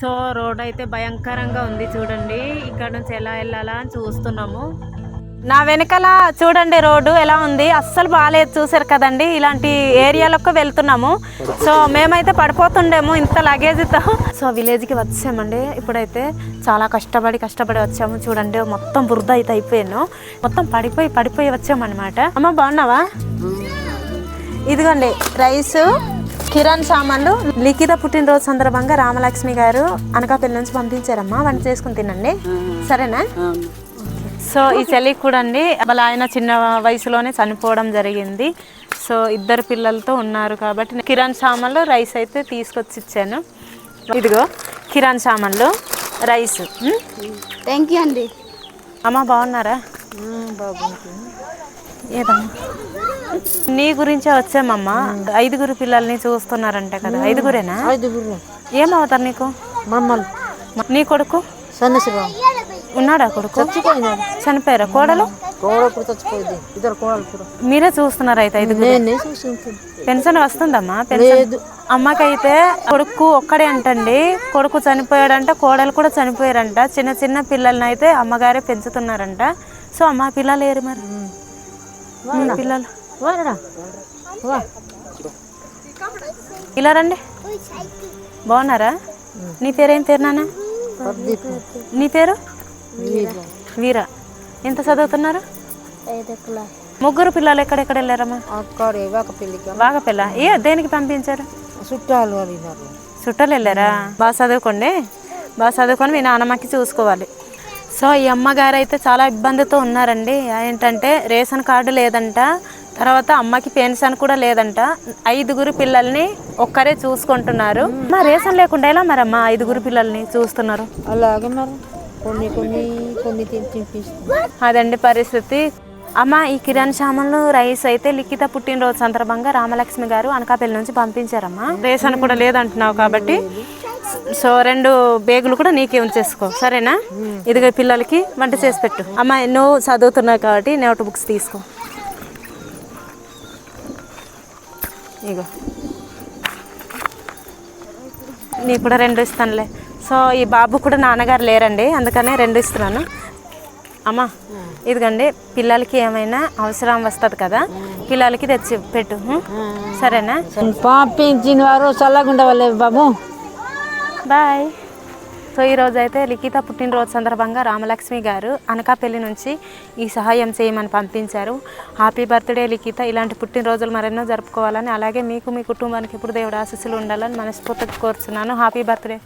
So road అయితే భయంకరంగా ఉంది చూడండి. ఇక్కడ నుంచి ఎలా వెళ్ళాలా అని చూస్తున్నాము. నా వెనకాల చూడండి రోడ్డు ఎలా ఉంది. అస్సలు బాగాలేదు చూసారు కదండి. ఇలాంటి ఏరియాలకు వెళ్తున్నాము. సో మేమైతే పడిపోతుండేము ఇంత లగేజ్తో. సో విలేజ్కి వచ్చామండి. ఇప్పుడైతే చాలా కష్టపడి కష్టపడి వచ్చాము. చూడండి మొత్తం బురద అయితే అయిపోయాను. మొత్తం పడిపోయి పడిపోయి వచ్చామన్నమాట. అమ్మ బాగున్నావా? ఇదిగోండి రైస్. కిరాణ్ సామాన్లు లిఖిత పుట్టినరోజు సందర్భంగా రామలక్ష్మి గారు అనకాపల్లి నుంచి పంపించారమ్మా. వంట చేసుకుని తినండి. సరేనా? సో ఈ చలి కూడా అండి వాళ్ళ ఆయన చిన్న వయసులోనే చనిపోవడం జరిగింది. సో ఇద్దరు పిల్లలతో ఉన్నారు కాబట్టి కిరాణ్ సామాన్లు రైస్ అయితే తీసుకొచ్చి ఇచ్చాను. ఇదిగో కిరాణ్ సామాన్లు రైస్. థ్యాంక్ యూ అండి. అమ్మ బాగున్నారా? నీ గురించే వచ్చామమ్మా. ఐదుగురు పిల్లల్ని చూస్తున్నారంట కదా. ఐదుగురేనా? ఐదుగురు. ఏమవుతారు నీకు? మమ్మల్ని నీ కొడుకు? సన్నిసిరావు ఉన్నాడా కొడుకు? చచ్చిపోయినాడు. చనిపోయారా? కోడలు? కోడలు కూడా చచ్చిపోయింది. ఇద్దరు కోడలు కూడా. మీరే చూస్తున్నారు అయితే ఐదుగురు? పెన్షన్ వస్తుందమ్మా? పెన్షన్? లేదు. అమ్మకైతే కొడుకు ఒక్కడే అంటండి. కొడుకు చనిపోయాడంట కోడలు కూడా చనిపోయారంట. చిన్న చిన్న పిల్లల్ని అయితే అమ్మగారే పెంచుతున్నారంట. సో అమ్మ పిల్లలు ఏరు మరి. పిల్లలు. ఇలా రండి. బాగున్నారా? నీ పేరేం పేరు నాన్న? నీ పేరు? వీరు. ఎంత చదువుతున్నారు? ముగ్గురు పిల్లలు ఎక్కడెక్కడ వెళ్ళారమ్మా? ఏ దేనికి పంపించారు? చుట్టాలు చుట్టాలు వెళ్ళారా? బాగా చదువుకోండి. బాగా చదువుకొని మీ నాన్నమ్మకి చూసుకోవాలి. సో ఈ అమ్మగారు అయితే చాలా ఇబ్బందితో ఉన్నారండి. ఏంటంటే రేషన్ కార్డు లేదంట తర్వాత అమ్మకి పెన్షన్ కూడా లేదంట. ఐదుగురు పిల్లల్ని ఒక్కరే చూసుకుంటున్నారు. మా రేషన్ లేకుండా ఎలా మరి అమ్మ ఐదుగురు పిల్లల్ని చూస్తున్నారు? అలాగే మరి. కొన్ని కొన్ని కొన్ని అదండి పరిస్థితి. అమ్మ ఈ కిరాణ్ సామాన్లు రైస్ అయితే లిఖిత పుట్టినరోజు సందర్భంగా రామలక్ష్మి గారు అనకాపల్లి నుంచి పంపించారమ్మా. రేషన్ కూడా లేదంటున్నావు కాబట్టి సో రెండు బేగులు కూడా నీకే ఉంచేసుకో. సరేనా? ఇదిగో పిల్లలకి వంట చేసి పెట్టు. అమ్మ నువ్వు చదువుతున్నావు కాబట్టి నోట్ బుక్స్ తీసుకో. ఇగో. నీకు కూడా రెండు ఇస్తానులే. సో ఈ బాబు కూడా నాన్నగారు లేరండి అందుకనే రెండు ఇస్తున్నాను. అమ్మా ఇదిగండి పిల్లలకి ఏమైనా అవసరం వస్తుంది కదా పిల్లలకి తెచ్చి పెట్టు? సరేనా? పంపించిన వారు చల్లగుండా వాళ్ళే బాబు. బాయ్. సో ఈరోజు అయితే లిఖిత పుట్టినరోజు సందర్భంగా రామలక్ష్మి గారు అనకాపల్లి నుంచి ఈ సహాయం చేయమని పంపించారు. Happy birthday Likhita. ఇలాంటి పుట్టినరోజులు మరెన్నో జరుపుకోవాలని అలాగే మీకు మీ కుటుంబానికి ఎప్పుడు దేవుడు ఆశీస్సులు ఉండాలని మనస్ఫూర్తిగా కోరుతున్నాను హ్యాపీ బర్త్డే